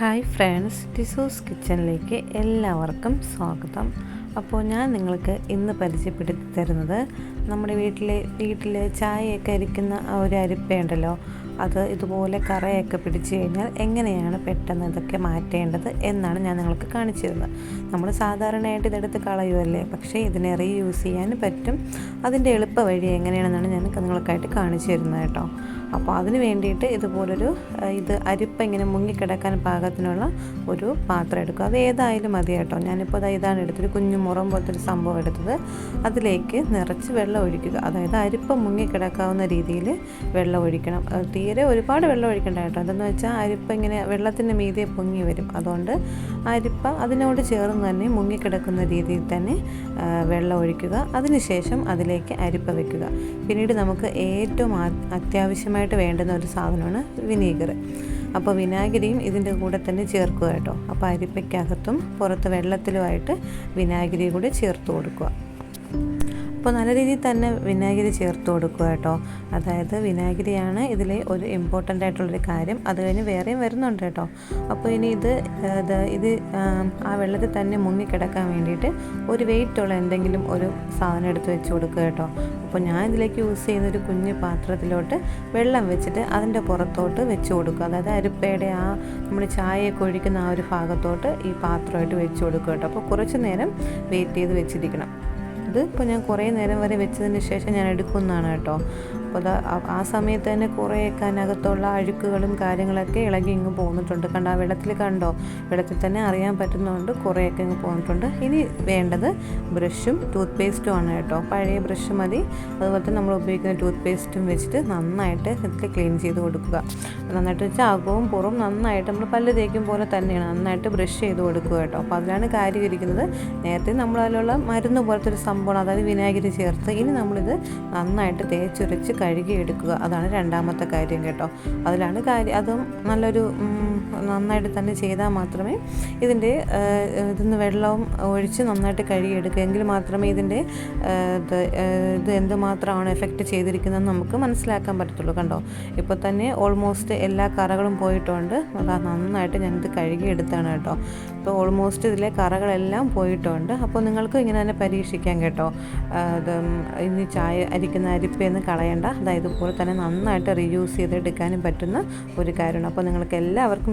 Hi friends ടിസൂസ് കിച്ചണിലേക്ക് എല്ലാവർക്കും സ്വാഗതം. അപ്പോൾ ഞാൻ നിങ്ങൾക്ക് ഇന്ന് പരിചയപ്പെടുത്തി തരുന്നത് നമ്മുടെ വീട്ടിലെ വീട്ടിൽ ചായയൊക്കെ അരിക്കുന്ന ആ ഒരു അരിപ്പയുണ്ടല്ലോ. അത് ഇതുപോലെ കറയൊക്കെ പിടിച്ചു കഴിഞ്ഞാൽ എങ്ങനെയാണ് പെട്ടെന്ന് ഇതൊക്കെ മാറ്റേണ്ടത് എന്നാണ് ഞാൻ നിങ്ങൾക്ക് കാണിച്ചു തരുന്നത്. നമ്മൾ സാധാരണയായിട്ട് ഇതെടുത്ത് കളയുമല്ലേ പക്ഷേ ഇതിനെ റീയൂസ് ചെയ്യാൻ പറ്റും. അതിന്റെ എളുപ്പ വഴി എങ്ങനെയാണെന്നാണ് ഞാൻ നിങ്ങൾക്കായിട്ട് കാണിച്ചു തരുന്നത് കേട്ടോ. അപ്പോൾ അതിന് വേണ്ടിയിട്ട് ഇതുപോലൊരു ഇത് അരിപ്പ ഇങ്ങനെ മുങ്ങിക്കിടക്കാൻ പാകത്തിനുള്ള ഒരു പാത്രം എടുക്കുക അത് ഏതായാലും മതി കേട്ടോ. ഞാനിപ്പോൾ ഇതാണ് എടുത്തത്. കുഞ്ഞു മുറം പോലത്തെ ഒരു സംഭവം എടുത്തത്. അതിലേക്ക് നിറച്ച് വെള്ളം ഒഴിക്കുക. അതായത് അരിപ്പ മുങ്ങിക്കിടക്കാവുന്ന രീതിയിൽ വെള്ളം ഒഴിക്കണം. അത് തീരെ ഒരുപാട് വെള്ളം ഒഴിക്കണ്ട കേട്ടോ. എന്തെന്ന് വെച്ചാൽ അരിപ്പ ഇങ്ങനെ വെള്ളത്തിന്റെ മീതെ പൊങ്ങി വരും. അതുകൊണ്ട് അരിപ്പ അതിനോട് ചേർന്ന് തന്നെ മുങ്ങിക്കിടക്കുന്ന രീതിയിൽ തന്നെ വെള്ളം ഒഴിക്കുക. അതിനുശേഷം അതിലേക്ക് അരിപ്പ വെക്കുക. പിന്നീട് നമുക്ക് ഏറ്റവും അത്യാവശ്യമായിട്ട് വേണ്ടുന്ന ഒരു സാധനമാണ് വിനീഗർ. അപ്പോൾ വിനാഗിരിയും ഇതിന്റെ കൂടെ തന്നെ ചേർക്കുക കേട്ടോ. അപ്പോൾ അരിപ്പയ്ക്കകത്തും പുറത്ത് വെള്ളത്തിലുമായിട്ട് വിനാഗിരി കൂടി ചേർത്ത് കൊടുക്കുക. അപ്പോൾ നല്ല രീതിയിൽ തന്നെ വിനാഗിരി ചേർത്ത് കൊടുക്കുക കേട്ടോ. അതായത് വിനാഗിരിയാണ് ഇതിലെ ഒരു ഇമ്പോർട്ടന്റ് ആയിട്ടുള്ളൊരു കാര്യം. അത് കഴിഞ്ഞ് വേറെയും വരുന്നുണ്ട് കേട്ടോ. അപ്പോൾ ഇനി ഇത് ഇത് ആ വെള്ളത്തിൽ തന്നെ മുങ്ങിക്കിടക്കാൻ വേണ്ടിയിട്ട് ഒരു വെയിറ്റുള്ള എന്തെങ്കിലും ഒരു സാധനം എടുത്ത് വെച്ച് കൊടുക്കുക കേട്ടോ. അപ്പോൾ ഞാൻ ഇതിലേക്ക് യൂസ് ചെയ്യുന്ന ഒരു കുഞ്ഞ് പാത്രത്തിലോട്ട് വെള്ളം വെച്ചിട്ട് അതിന്റെ പുറത്തോട്ട് വെച്ച് കൊടുക്കുക. അതായത് അരിപ്പയുടെ ആ നമ്മൾ ചായയൊക്കെ ഒഴിക്കുന്ന ആ ഒരു ഭാഗത്തോട്ട് ഈ പാത്രമായിട്ട് വെച്ച് കൊടുക്കുക കേട്ടോ. അപ്പോൾ കുറച്ച് നേരം വെയിറ്റ് ചെയ്ത് വെച്ചിരിക്കണം. ഇത് ഇപ്പോൾ ഞാൻ കുറേ നേരം വരെ വെച്ചതിന് ശേഷം ഞാൻ എടുക്കുന്നതാണ് കേട്ടോ. അപ്പോൾ ആ സമയത്ത് തന്നെ കുറേയൊക്കെ അതിനകത്തുള്ള അഴുക്കുകളും കാര്യങ്ങളൊക്കെ ഇളകി ഇങ്ങ് പോന്നിട്ടുണ്ട്. കണ്ടോ ആ വെള്ളത്തിൽ കണ്ടോ? വെള്ളത്തിൽ തന്നെ അറിയാൻ പറ്റുന്നതുകൊണ്ട് കുറേയൊക്കെ ഇങ്ങ് പോന്നിട്ടുണ്ട്. ഇനി വേണ്ടത് ബ്രഷും ടൂത്ത് പേസ്റ്റും ആണ് കേട്ടോ. പഴയ ബ്രഷ് മതി. അതുപോലെ തന്നെ നമ്മൾ ഉപയോഗിക്കുന്ന ടൂത്ത് പേസ്റ്റും വെച്ചിട്ട് നന്നായിട്ട് ഇതിൽ ക്ലീൻ ചെയ്ത് കൊടുക്കുക. നന്നായിട്ട് വെച്ചാൽ അകവും പുറവും നന്നായിട്ട് നമ്മൾ പല്ല് തേക്കും പോലെ തന്നെയാണ് നന്നായിട്ട് ബ്രഷ് ചെയ്ത് കൊടുക്കുക കേട്ടോ. അപ്പോൾ അതിലാണ് കാര്യം ഇരിക്കുന്നത് നേരത്തെ നമ്മൾ അതിലുള്ള മരുന്ന് പോലത്തെ ഒരു സംഭവമാണ്. അതായത് വിനാഗിരി ചേർത്ത് ഇനി നമ്മളിത് നന്നായിട്ട് തേച്ചുരച്ച് കഴുകി എടുക്കുക അതാണ് രണ്ടാമത്തെ കാര്യം കേട്ടോ. അതിലാണ് കാര്യം അതും നല്ലൊരു നന്നായിട്ട് തന്നെ ചെയ്താൽ മാത്രമേ ഇതിന്റെ ഇതിന്ന് വെള്ളവും ഒഴിച്ച് നന്നായിട്ട് കഴുകിയെടുക്കുക. എങ്കിൽ മാത്രമേ ഇതിന്റെ ഇത് എന്തുമാത്രമാണ് എഫക്റ്റ് ചെയ്തിരിക്കുന്നതെന്ന് നമുക്ക് മനസ്സിലാക്കാൻ പറ്റത്തുള്ളൂ. കണ്ടോ? ഇപ്പോൾ തന്നെ ഓൾമോസ്റ്റ് എല്ലാ കറകളും പോയിട്ടുണ്ട്. നന്നായിട്ട് ഞാനിത് കഴുകിയെടുത്താണ് കേട്ടോ. ഇപ്പോൾ ഓൾമോസ്റ്റ് ഇതിലെ കറകളെല്ലാം പോയിട്ടുണ്ട്. അപ്പോൾ നിങ്ങൾക്ക് ഇങ്ങനെ തന്നെ പരീക്ഷിക്കാം കേട്ടോ. ഇത് ഇനി ചായ അരിക്കുന്ന അരിപ്പയൊന്നും കളയേണ്ട. അതായത് ഇതുപോലെ തന്നെ നന്നായിട്ട് റീയൂസ് ചെയ്തെടുക്കാനും പറ്റുന്ന ഒരു കാര്യമാണ്. അപ്പോൾ നിങ്ങൾക്ക് എല്ലാവർക്കും